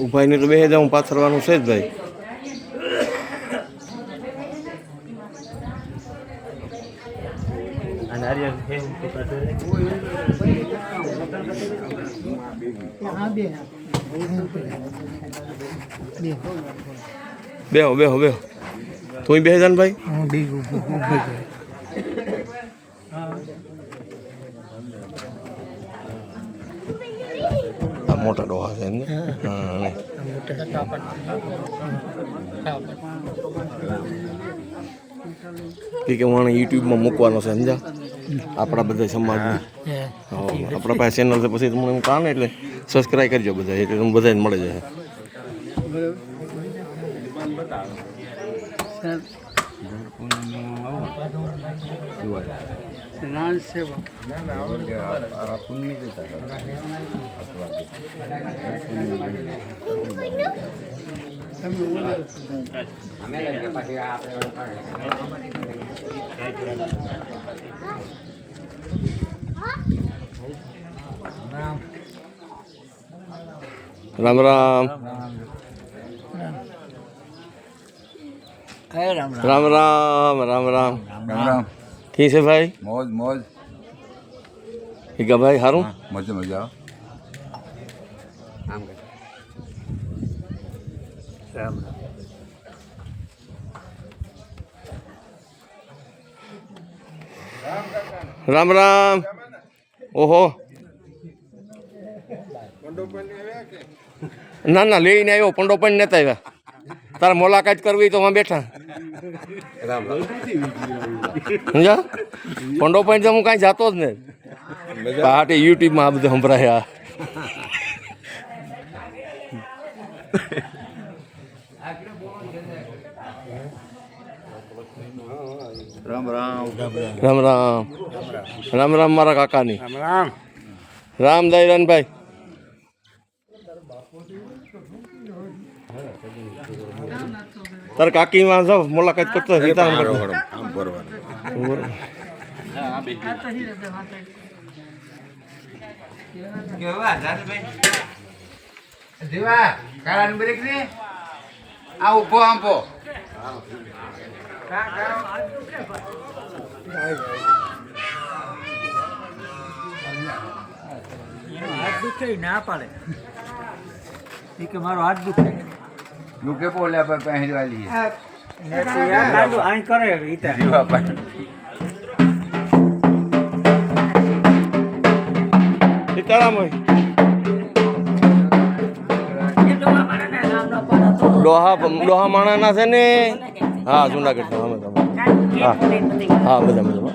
ઉભાઈ ને તો બે હું પાથરવાનું છે જ ભાઈ. બેહો બેહો બેહો. તું બે જાન ભાઈ? મોટા ડોહા છે એમને. હા. કે કે હું યુટ્યુબમાં મૂકવાનો છે સમજા? આપણા બધા સમાજ આપણા પાસે ચેનલ છે પછી તમને હું કામ એટલે સબસ્ક્રાઈબ કરજો બધા એટલે તમને બધાને મળે No se. राम राम। राम राम राम राम। ठीक है भाई? मौज मौज। ठीक है भाई हारू? हाँ, मज़े मज़ा राम राम। રામ રામ ઓહો ના ના લઈને આવ્યો પંડો પણ નતા આવ્યા તારા મુલાકાત કરવી સમજા પંડો પણ તો હું કાંઈ જાતો જ ને હાટે યુટ્યુબમાં આ બધું સંભળાય આ રામ રામ રામ રામ રામ રામ મારા કાકાની રામ રામ દયાનભાઈ તાર કાકી માં જાવ મુલાકાત કરતો કરતો. આમ બરોબર. જીવા કાળા બ્રેક ને? આ ઊભો આંપો હાથ દુખે ના પાડે. કે મારો હાથ દુખે યુકે બોલે આપણે પહેરી વાલી લાડુ આઈ કરે જીવા પણ સીતારામ ડોહા ડોહા માણાના છે ને? હા જુનાગઢ હા બધા હા. હા બધા બધા.